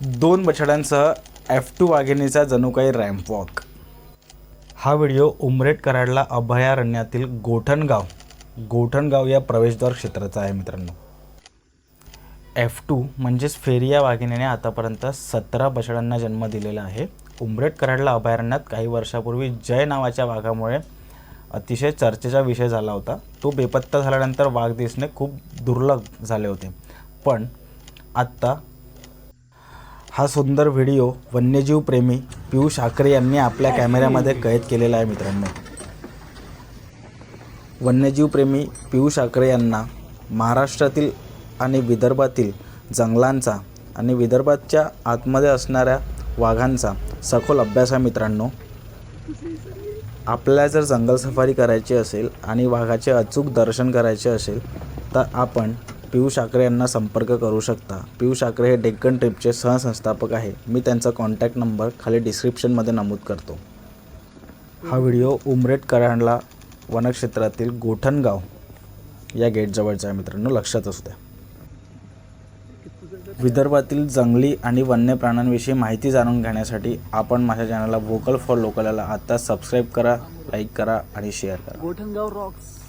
दोन बछड्यांसह F two वाघिणीचा जणू काही रॅम्प वॉक हा व्हिडिओ उमरेट कराडला अभयारण्यातील गोठणगाव गोठणगाव या प्रवेशद्वार क्षेत्राचा आहे मित्रांनो. एफ टू म्हणजेच फेरिया वाघिणीने आतापर्यंत सतरा बछड्यांना जन्म दिलेला आहे. उमरेट कराडला अभयारण्यात काही वर्षापूर्वी जय नावाच्या वाघामुळे अतिशय चर्चेचा विषय झाला होता. तो बेपत्ता झाल्यानंतर वाघ दिसणे खूप दुर्लभ झाले होते. पण आत्ता हा सुंदर व्हिडिओ वन्यजीव प्रेमी पियुष आकरे यांनी आपल्या कॅमेऱ्यामध्ये कैद केलेला आहे मित्रांनो. वन्यजीव प्रेमी पियुष आकरे यांना महाराष्ट्रातील आणि विदर्भातील जंगलांचा आणि विदर्भाच्या आतमध्ये असणाऱ्या वाघांचा सखोल अभ्यास आहे मित्रांनो. आपल्याला जर जंगल सफारी करायची असेल आणि वाघाचे अचूक दर्शन करायचे असेल तर आपण पियुष आकरे यांना संपर्क करू शकता. पियुष आकरे हे डेक्कन ट्रिपचे सहसंस्थापक आहे. मी त्यांचा कॉन्टॅक्ट नंबर खाली डिस्क्रिप्शनमध्ये नमूद करतो. हा व्हिडिओ उमरेट कराडला वनक्षेत्रातील गोठणगाव या गेटजवळचा आहे मित्रांनो. लक्षात असू द्या. विदर्भातील जंगली आणि वन्य प्राण्यांविषयी माहिती जाणून घेण्यासाठी आपण माझ्या चॅनलला वोकल फॉर लोकलला आत्ता आता सबस्क्राईब करा लाईक करा आणि शेअर करा. गोठणगाव रॉक्स